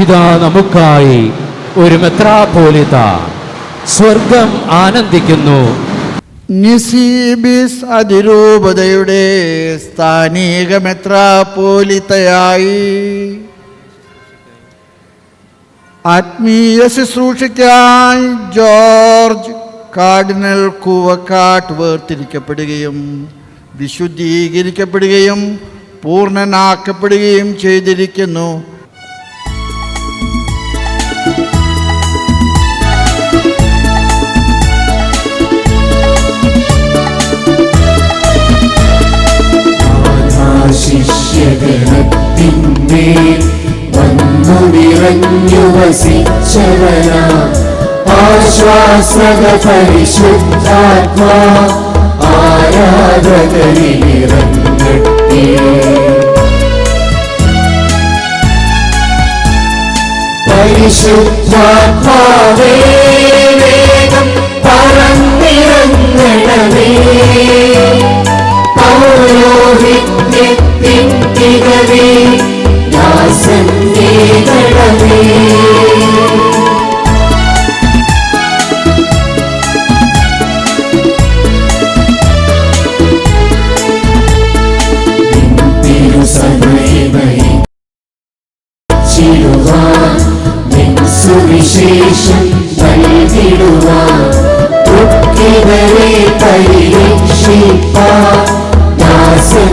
ഇതാ നമുക്കായി ഒരു മെത്രാപോലിത സ്വർഗം ആനന്ദിക്കുന്നു. നിസീബിസ് അതിരൂപതയുടെ സ്ഥാനീക മെത്രാപോലിത്തയായി ആത്മീയ ശുശ്രൂഷയ്ക്കായി ജോർജ് കാർഡിനൽ കൂവക്കാട്ട് വേർതിരിക്കപ്പെടുകയും വിശുദ്ധീകരിക്കപ്പെടുകയും പൂർണനാക്കപ്പെടുകയും ചെയ്തിരിക്കുന്നു. ശിഷ്യഗണത്തിന്മേൽ വന്നു നിറഞ്ഞു വസിച്ചവന. ആശ്വാസക പരിശുദ്ധാത്മാ ആരാധകരിൽ ഇറങ്ങട്ടെ. പരിശുദ്ധാത്മാവേ വേഗം പറന്നിറങ്ങണമേ. തിരുസഭയമൈ ചിടുവാൻ നിൻ സുവിശേഷം നൽകിടുവാൻ ദുഃഖിതരെ പരിരക്ഷിപ്പാൻ ദാസൻ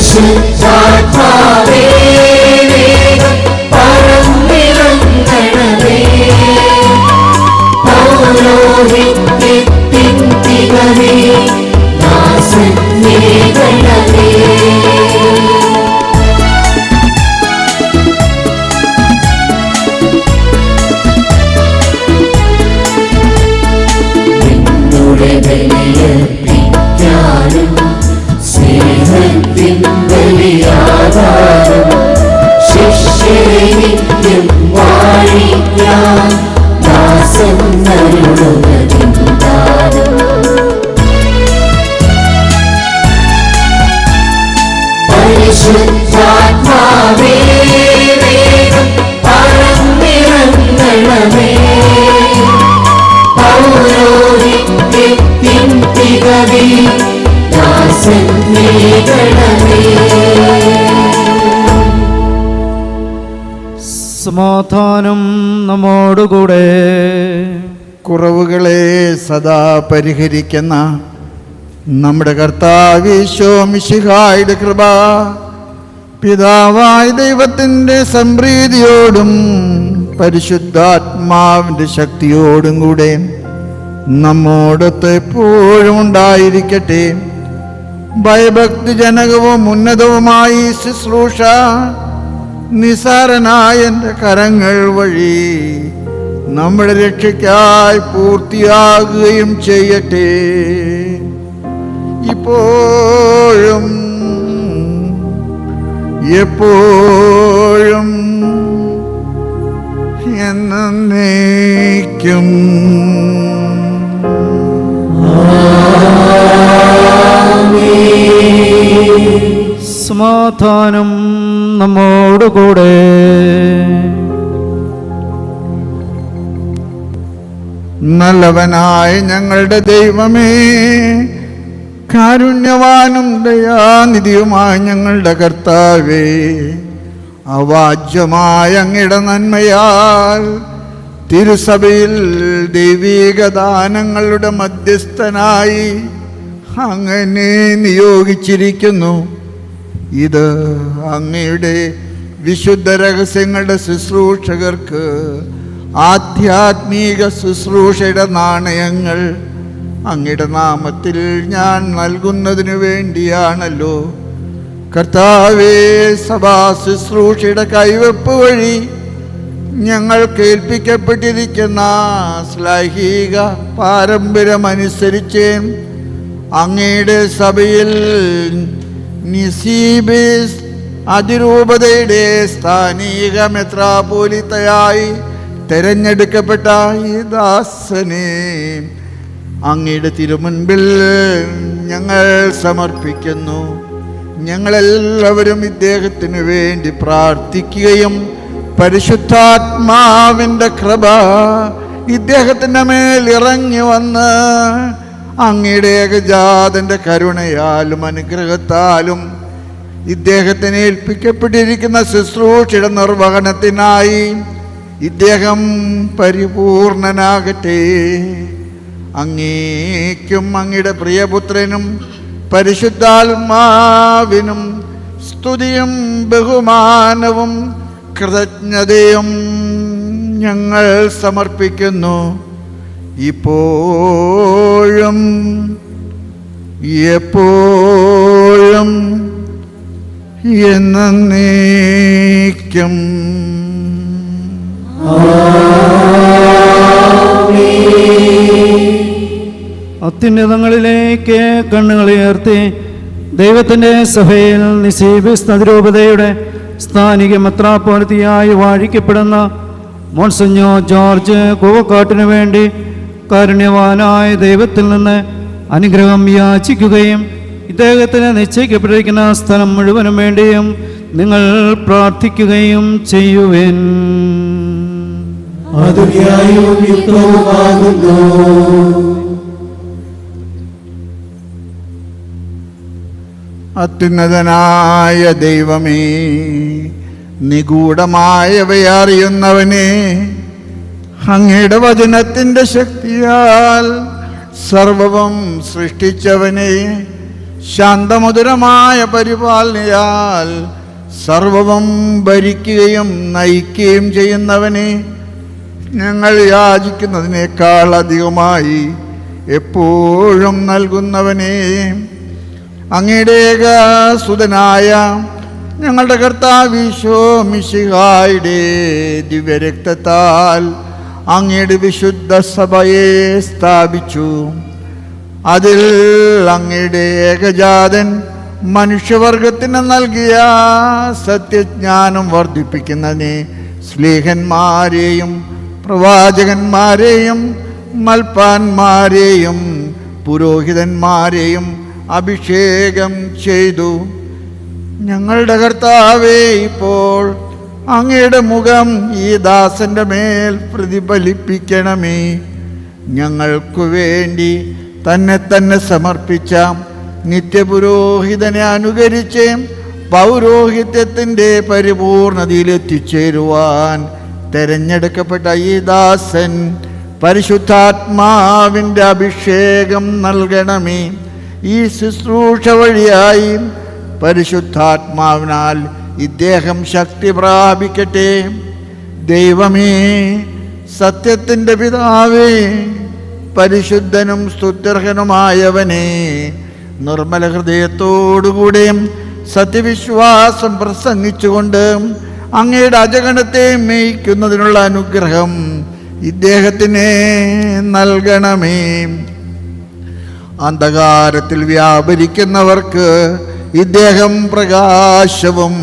പരിശുദ്ധാത്മാവേ വേഗം പറന്നിറങ്ങണമേ പൗരോഹിത്യത്തിൻ തികവേ ദാസന്യേ നിന്നുടെ നിത്യം വാഴിക്കാൻ ദാസൻ അരുളുകതിന്ദാനം പരിശുദ്ധാത്മാവേ വേഗം പറന്നിറങ്ങണമേ പൗരോഹിത്യത്തിൻ തികവേ ദാസൻ നീകണമേ സമാധാനം നമ്മോടുകൂടെ കുറവുകളെ സദാ പരിഹരിക്കുന്ന നമ്മുടെ കർത്താവിശോ മിശിഹായുടെ കൃപ പിതാവായ ദൈവത്തിന്റെ സംപ്രീതിയോടും പരിശുദ്ധാത്മാവിന്റെ ശക്തിയോടും കൂടെ നമ്മോടൊത്ത് എപ്പോഴും ഉണ്ടായിരിക്കട്ടെ ഭയഭക്തിജനകവും ഉന്നതവുമായി ശുശ്രൂഷ നിസാരനായ എന്റെ കരങ്ങൾ വഴി നമ്മുടെ രക്ഷയ്ക്കായി പൂർത്തിയാകുകയും ചെയ്യട്ടെ. ഇപ്പോഴും എപ്പോഴും എന്നേക്കും സമാധാനം നമ്മോടുകൂടെ. നല്ലവനായ ഞങ്ങളുടെ ദൈവമേ കാരുണ്യവാനും ദയാനിധിയുമായ ഞങ്ങളുടെ കർത്താവേ അവാജ്യമായ അങ്ങയുടെ നന്മയാൽ തിരുസഭയിൽ ദൈവീക ദാനങ്ങളുടെ മധ്യസ്ഥനായി അങ്ങനെ നിയോഗിച്ചിരിക്കുന്നു. ഇത് അങ്ങയുടെ വിശുദ്ധ രഹസ്യങ്ങളുടെ ശുശ്രൂഷകർക്ക് ആധ്യാത്മിക ശുശ്രൂഷയുടെ നാണയങ്ങൾ അങ്ങയുടെ നാമത്തിൽ ഞാൻ നൽകുന്നതിനു വേണ്ടിയാണല്ലോ. കർത്താവേ സഭാ ശുശ്രൂഷയുടെ കൈവെപ്പ് വഴി ഞങ്ങൾ കേൾപ്പിക്കപ്പെട്ടിരിക്കുന്ന ശ്ലൈഹിക പാരമ്പര്യമനുസരിച്ച് അങ്ങയുടെ സഭയിൽ നിസീബിസ് അതിരൂപതയുടെ സ്ഥാനീക മെത്രാപോലിത്തയായി തെരഞ്ഞെടുക്കപ്പെട്ട ഈ ദാസനെ അങ്ങയുടെ തിരുമുൻപിൽ ഞങ്ങൾ സമർപ്പിക്കുന്നു. ഞങ്ങളെല്ലാവരും ഇദ്ദേഹത്തിന് വേണ്ടി പ്രാർത്ഥിക്കുകയും പരിശുദ്ധാത്മാവിന്റെ കൃപ ഇദ്ദേഹത്തിന്റെ മേൽ ഇറങ്ങി വന്ന് അങ്ങയുടെ ഏകജാതന്റെ കരുണയാലും അനുഗ്രഹത്താലും ഇദ്ദേഹത്തിന് ഏൽപ്പിക്കപ്പെട്ടിരിക്കുന്ന ശുശ്രൂഷയുടെ നിർവഹണത്തിനായി ഇദ്ദേഹം പരിപൂർണനാകട്ടെ. അങ്ങേക്കും അങ്ങയുടെ പ്രിയപുത്രനും പരിശുദ്ധാത്മാവിനും സ്തുതിയും ബഹുമാനവും കൃതജ്ഞതയും ഞങ്ങൾ സമർപ്പിക്കുന്നു. ഇപ്പോഴും എപ്പോഴും എന്ന നീക്കം അത്യുന്നതങ്ങളിലേക്ക് കണ്ണുകളുയർത്തി ദൈവത്തിന്റെ സഭയിൽ നിസീബിസ് നദിരൂപതയുടെ സ്ഥാനിക മെത്രാപ്പോലത്തിയായി വാഴിക്കപ്പെടുന്ന മോൺസഞ്ഞോ ജോർജ് കൂവക്കാട്ടിനു വേണ്ടി കാരുണ്യവാനായ ദൈവത്തിൽ നിന്ന് അനുഗ്രഹം യാചിക്കുകയും ഇദ്ദേഹത്തിന് നിശ്ചയിക്കപ്പെട്ടിരിക്കുന്ന സ്ഥലം മുഴുവനും വേണ്ടിയും നിങ്ങൾ പ്രാർത്ഥിക്കുകയും ചെയ്യുവേൻ. അത്യുന്നതനായ ദൈവമേ നിഗൂഢമായവയെ അറിയുന്നവനെ അങ്ങയുടെ വചനത്തിന്റെ ശക്തിയാൽ സർവവും സൃഷ്ടിച്ചവനെ ശാന്തമധുരമായ പരിപാലനയാൽ സർവവും ഭരിക്കുകയും നയിക്കുകയും ചെയ്യുന്നവനെ ഞങ്ങൾ യാചിക്കുന്നതിനേക്കാൾ അധികമായി എപ്പോഴും നൽകുന്നവനെ. അങ്ങയുടെ ഏകസുതനായ ഞങ്ങളുടെ കർത്താവിശോ മിശിഹായുടെ ദിവ്യരക്തത്താൽ അങ്ങയുടെ വിശുദ്ധ സഭയെ സ്ഥാപിച്ചു. അതിൽ അങ്ങയുടെ ഏകജാതൻ മനുഷ്യവർഗത്തിന് നൽകിയ സത്യജ്ഞാനം വർദ്ധിപ്പിക്കുന്നതിനെ സ്ലേഹന്മാരെയും പ്രവാചകന്മാരെയും മൽപ്പാന്മാരെയും പുരോഹിതന്മാരെയും അഭിഷേകം ചെയ്തു. ഞങ്ങളുടെ കർത്താവേ ഇപ്പോൾ അങ്ങയുടെ മുഖം ഈ ദാസന്റെ മേൽ പ്രതിഫലിപ്പിക്കണമേ. ഞങ്ങൾക്കു വേണ്ടി തന്നെ തന്നെ സമർപ്പിച്ച നിത്യപുരോഹിതനെ അനുകരിച്ച് പൗരോഹിത്യത്തിന്റെ പരിപൂർണതയിലെത്തിച്ചേരുവാൻ തെരഞ്ഞെടുക്കപ്പെട്ട ഈ ദാസൻ പരിശുദ്ധാത്മാവിന്റെ അഭിഷേകം നൽകണമേ. ഈ ശുശ്രൂഷ വഴിയായി പരിശുദ്ധാത്മാവിനാൽ ഇദ്ദേഹം ശക്തി പ്രാപിക്കട്ടെ. ദൈവമേ സത്യത്തിന്റെ പിതാവേ പരിശുദ്ധനും സ്തുത്യർഹനുമായവനെ നിർമ്മല ഹൃദയത്തോടുകൂടെ സത്യവിശ്വാസം പ്രസംഗിച്ചുകൊണ്ട് അങ്ങയുടെ അജഗണത്തെ മേയ്ക്കുന്നതിനുള്ള അനുഗ്രഹം ഇദ്ദേഹത്തിന് നൽകണമേ. അന്ധകാരത്തിൽ വ്യാപരിക്കുന്നവർക്ക് ഇദ്ദേഹം പ്രകാശവും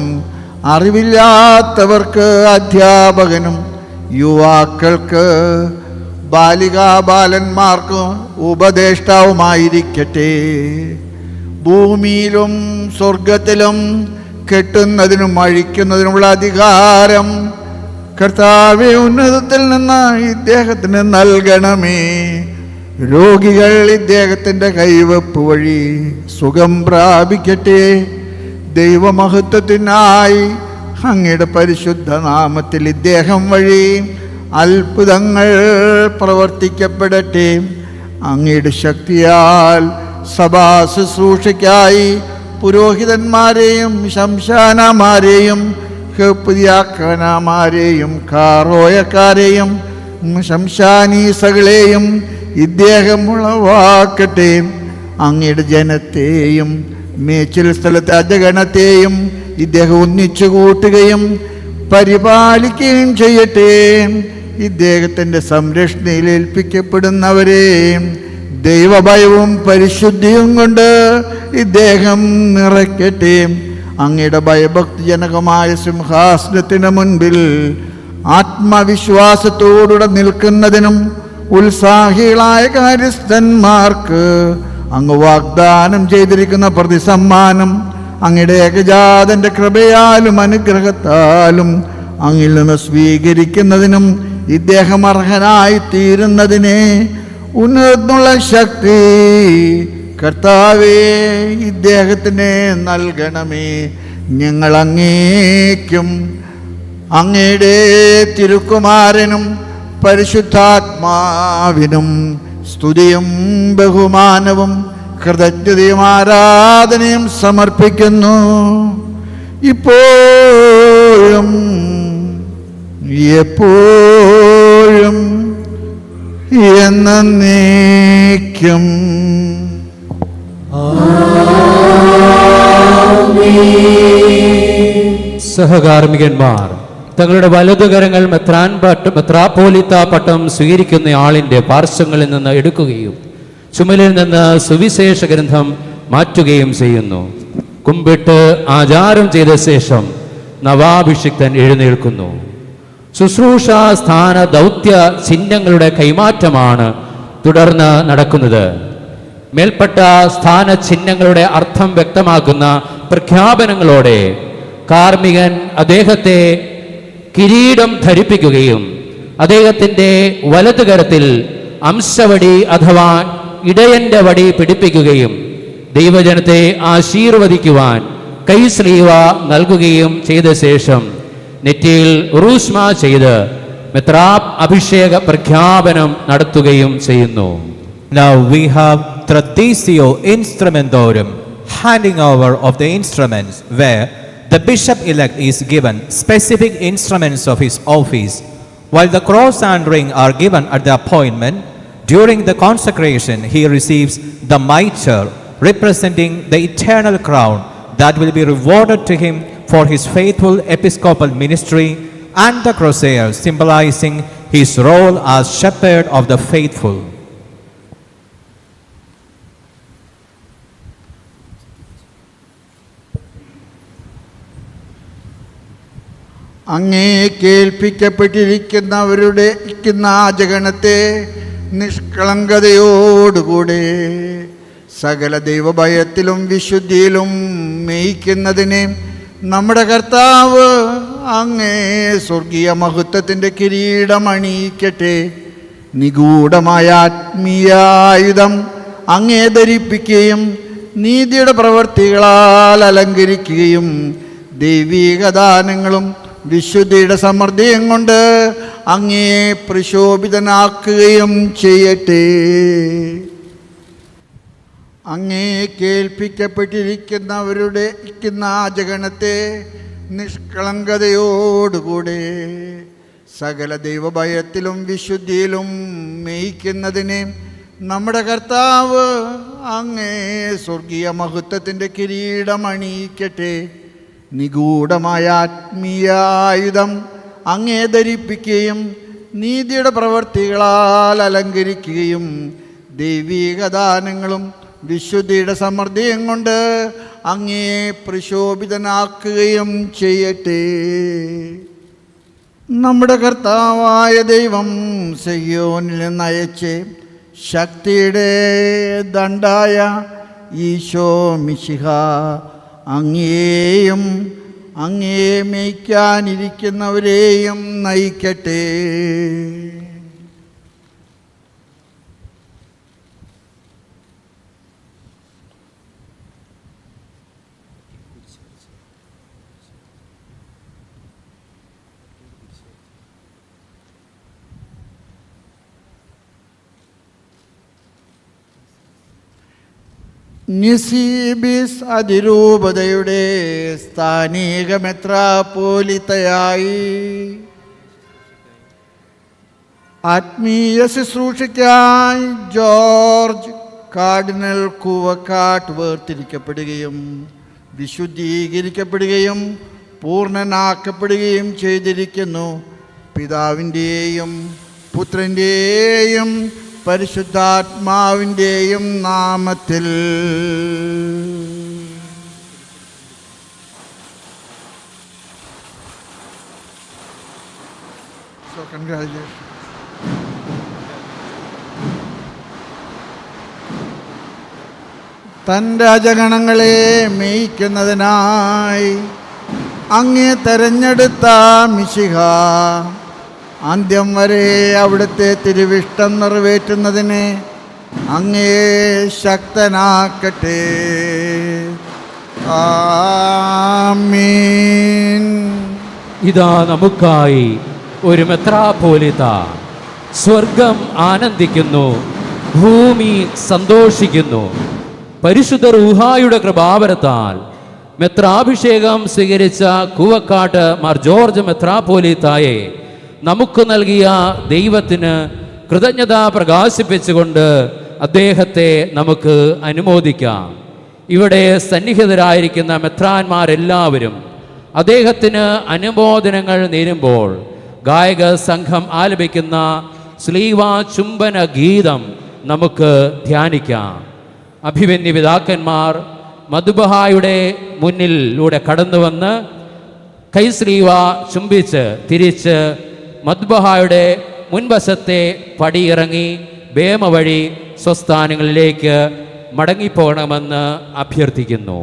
അറിവില്ലാത്തവർക്ക് അധ്യാപകനും യുവാക്കൾക്ക് ബാലികാബാലന്മാർക്കും ഉപദേഷ്ടാവുമായിരിക്കട്ടെ. ഭൂമിയിലും സ്വർഗത്തിലും കെട്ടുന്നതിനും അഴിക്കുന്നതിനുമുള്ള അധികാരം കർത്താവെ ഉന്നതത്തിൽ നിന്ന് ഇദ്ദേഹത്തിന് നൽകണമേ. രോഗികൾ ഇദ്ദേഹത്തിന്റെ കൈവപ്പ് വഴി സുഖം പ്രാപിക്കട്ടെ. ദൈവമഹത്വത്തിനായി അങ്ങയുടെ പരിശുദ്ധ നാമത്തിൽ ഇദ്ദേഹം വഴി അത്ഭുതങ്ങൾ പ്രവർത്തിക്കപ്പെടട്ടെ. അങ്ങയുടെ ശക്തിയാൽ സഭാ ശുശ്രൂഷയ്ക്കായി പുരോഹിതന്മാരെയും ശംശാനമാരെയും ഹെപ്തിയാക്കനമാരെയും കാറോയക്കാരെയും ശംശാനീസകളെയും ഇദ്ദേഹം ഉളവാക്കട്ടെ അങ്ങയുടെ ജനത്തെയും മേച്ചിൽ സ്ഥലത്തെ അജഗണത്തെയും ഇദ്ദേഹം ഒന്നിച്ചു കൂട്ടുകയും പരിപാലിക്കുകയും ചെയ്യട്ടെ. ഇദ്ദേഹത്തിന്റെ സംരക്ഷണയിൽ ഏൽപ്പിക്കപ്പെടുന്നവരെ ദൈവഭയവും പരിശുദ്ധിയും കൊണ്ട് ഇദ്ദേഹം നിറയ്ക്കട്ടെ. അങ്ങയുടെ ഭയഭക്തിജനകമായ സിംഹാസനത്തിന് മുൻപിൽ ആത്മവിശ്വാസത്തോടുകൂടെ നിൽക്കുന്നതിനും ഉത്സാഹികളായ കാര്യസ്ഥന്മാർക്ക് അങ്ങ് വാഗ്ദാനം ചെയ്തിരിക്കുന്ന പ്രതിസമ്മാനം അങ്ങയുടെ ഏകജാതന്റെ കൃപയാലും അനുഗ്രഹത്താലും അങ്ങിൽ നിന്ന് സ്വീകരിക്കുന്നതിനും ഇദ്ദേഹം അർഹനായി തീരുന്നതിനെ ഉന്നതുള്ള ശക്തി കർത്താവേ ഇദ്ദേഹത്തിനെ നൽകണമേ. ഞങ്ങൾ അങ്ങേക്കും അങ്ങയുടെ തിരുക്കുമാരനും പരിശുദ്ധാത്മാവിനും സ്തുതിയും ബഹുമാനവും കൃതജ്ഞതയും ആരാധനയും സമർപ്പിക്കുന്നു. ഇപ്പോഴും എപ്പോഴും എന്നേക്കും. സഹകാർമ്മികന്മാർ തങ്ങളുടെ വലതുകരങ്ങൾ മെത്രാൻ പട്ടം മെത്രാപ്പോലിത്ത പട്ടം സ്വീകരിക്കുന്ന ആളിന്റെ പാർശ്വങ്ങളിൽ നിന്ന് എടുക്കുകയും ചുമലിൽ നിന്ന് സുവിശേഷ ഗ്രന്ഥം മാറ്റുകയും ചെയ്യുന്നു. കുമ്പിട്ട് ആചാരം ചെയ്ത ശേഷം നവാഭിഷിക്തൻ എഴുന്നേൽക്കുന്നു. ശുശ്രൂഷ സ്ഥാന ദൗത്യ ചിഹ്നങ്ങളുടെ കൈമാറ്റമാണ് തുടർന്ന് നടക്കുന്നത്. മേൽപ്പെട്ട സ്ഥാന ചിഹ്നങ്ങളുടെ അർത്ഥം വ്യക്തമാക്കുന്ന പ്രഖ്യാപനങ്ങളോടെ കാർമികൻ അദ്ദേഹത്തെ കിരീടം ധരിപ്പിക്കുകയും അദ്ദേഹത്തിന്റെ വലതുകരത്തിൽ അംശവടി അഥവാ ഇടയന്റെ വടി പിടിപ്പിക്കുകയും ദൈവജനത്തെ ആശീർവദിക്കുവാൻ കൈശ്രീവ നൽകുകയും ചെയ്ത ശേഷം നെറ്റിയിൽ റൂസ്മ ചെയ്ത് മെത്രാപ് അഭിഷേക പ്രഖ്യാപനം നടത്തുകയും ചെയ്യുന്നു. Now we have Traditio Instrumentorum, handing over the bishop elect is given specific instruments of his office, while the cross and ring are given at the appointment. During the consecration, he receives the mitre, representing the eternal crown that will be rewarded to him for his faithful episcopal ministry, and the crozier, symbolizing his role as shepherd of the faithful. അങ്ങേ കേൾപ്പിക്കപ്പെട്ടിരിക്കുന്നവരുടെ ഇരിക്കുന്ന ആ ജഗണത്തെ നിഷ്കളങ്കതയോടുകൂടെ സകല ദൈവഭയത്തിലും വിശുദ്ധിയിലും മേയിക്കുന്നതിനെ നമ്മുടെ കർത്താവ് അങ്ങേ സ്വർഗീയ മഹത്വത്തിന്റെ കിരീടമണിയിക്കട്ടെ. നിഗൂഢമായ ആത്മീയായുധം അങ്ങേ ധരിപ്പിക്കുകയും നീതിയുടെ പ്രവർത്തികളാൽ അലങ്കരിക്കുകയും ദൈവീക ദാനങ്ങളും വിശുദ്ധിയുടെ സമൃദ്ധിയും കൊണ്ട് അങ്ങേ പ്രശോഭിതനാക്കുകയും ചെയ്യട്ടെ. അങ്ങേ കേൾപ്പിക്കപ്പെട്ടിരിക്കുന്നവരുടെ ഇരിക്കുന്ന ആ ജഗണത്തെ നിഷ്കളങ്കതയോടുകൂടെ സകല ദൈവഭയത്തിലും വിശുദ്ധിയിലും മേയിക്കുന്നതിന് നമ്മുടെ കർത്താവ് അങ്ങേ സ്വർഗീയ മഹത്വത്തിന്റെ കിരീടം അണിയിക്കട്ടെ നിഗൂഢമായ ആത്മീയായുധം അങ്ങേ ധരിപ്പിക്കുകയും നീതിയുടെ പ്രവൃത്തികളാൽ അലങ്കരിക്കുകയും ദൈവീക ദാനങ്ങളും വിശുദ്ധിയുടെ സമൃദ്ധിയും കൊണ്ട് അങ്ങേ പ്രശോഭിതനാക്കുകയും ചെയ്യട്ടെ. നമ്മുടെ കർത്താവായ ദൈവം സയ്യോനിൽ നയച്ച് ശക്തിയുടെ ദണ്ഡായ ഈശോ മിശിഹ അങ്ങേയും അങ്ങേ മേയ്ക്കാനിരിക്കുന്നവരെയും നയിക്കട്ടെ. നിസീബിസ് അതിരൂപതയുടെ സ്ഥാനീകമെത്ര മെത്രാപോലിത്തയായി ആത്മീയ ശുശ്രൂഷയ്ക്കായി ജോർജ് കാർഡിനൽ കൂവക്കാട്ട് വേർതിരിക്കപ്പെടുകയും വിശുദ്ധീകരിക്കപ്പെടുകയും പൂർണനാക്കപ്പെടുകയും ചെയ്തിരിക്കുന്നു. പിതാവിന്റെയും പുത്രന്റെയും പരിശുദ്ധാത്മാവിന്റെയും നാമത്തിൽ congratulations. തന്റെ രാജഗണങ്ങളെ മേയ്ക്കുന്നതിനായി അങ്ങേ തെരഞ്ഞെടുത്ത മിശിഹ അന്ത്യം വരെ അവിടുത്തെ തിരുവിഷ്ടം നിറവേറ്റുന്നതിന് അങ്ങേ ശക്തനാക്കട്ടെ. ആമീൻ. ഇതാ നമുക്കായി ഒരു മെത്രാപോലിത സ്വർഗം ആനന്ദിക്കുന്നു ഭൂമി സന്തോഷിക്കുന്നു. പരിശുദ്ധ റൂഹായുടെ കൃപാവരത്താൽ മെത്രാഭിഷേകം സ്വീകരിച്ച കൂവക്കാട്ട് മാർ ജോർജ് മെത്രാപോലിത്തായെ നമുക്ക് നൽകിയ ദൈവത്തിന് കൃതജ്ഞത പ്രകാശിപ്പിച്ചുകൊണ്ട് അദ്ദേഹത്തെ നമുക്ക് അനുമോദിക്കാം. ഇവിടെ സന്നിഹിതരായിരിക്കുന്ന മെത്രാന്മാരെല്ലാവരും അദ്ദേഹത്തിന് അനുമോദനങ്ങൾ നേരുമ്പോൾ ഗായക സംഘം ആലപിക്കുന്ന സ്ലീവാ ചുംബന ഗീതം നമുക്ക് ധ്യാനിക്കാം. അഭിമന്യ പിതാക്കന്മാർ മധുബഹായുടെ മുന്നിലൂടെ കടന്നു വന്ന് കൈസ്ലീവ ചുംബിച്ച് തിരിച്ച് മദ്ബഹായുടെ മുൻവശത്തെ പടിയിറങ്ങി ഭേമ വഴി സ്വസ്ഥാനങ്ങളിലേക്ക് മടങ്ങിപ്പോകണമെന്ന് അഭ്യർത്ഥിക്കുന്നു.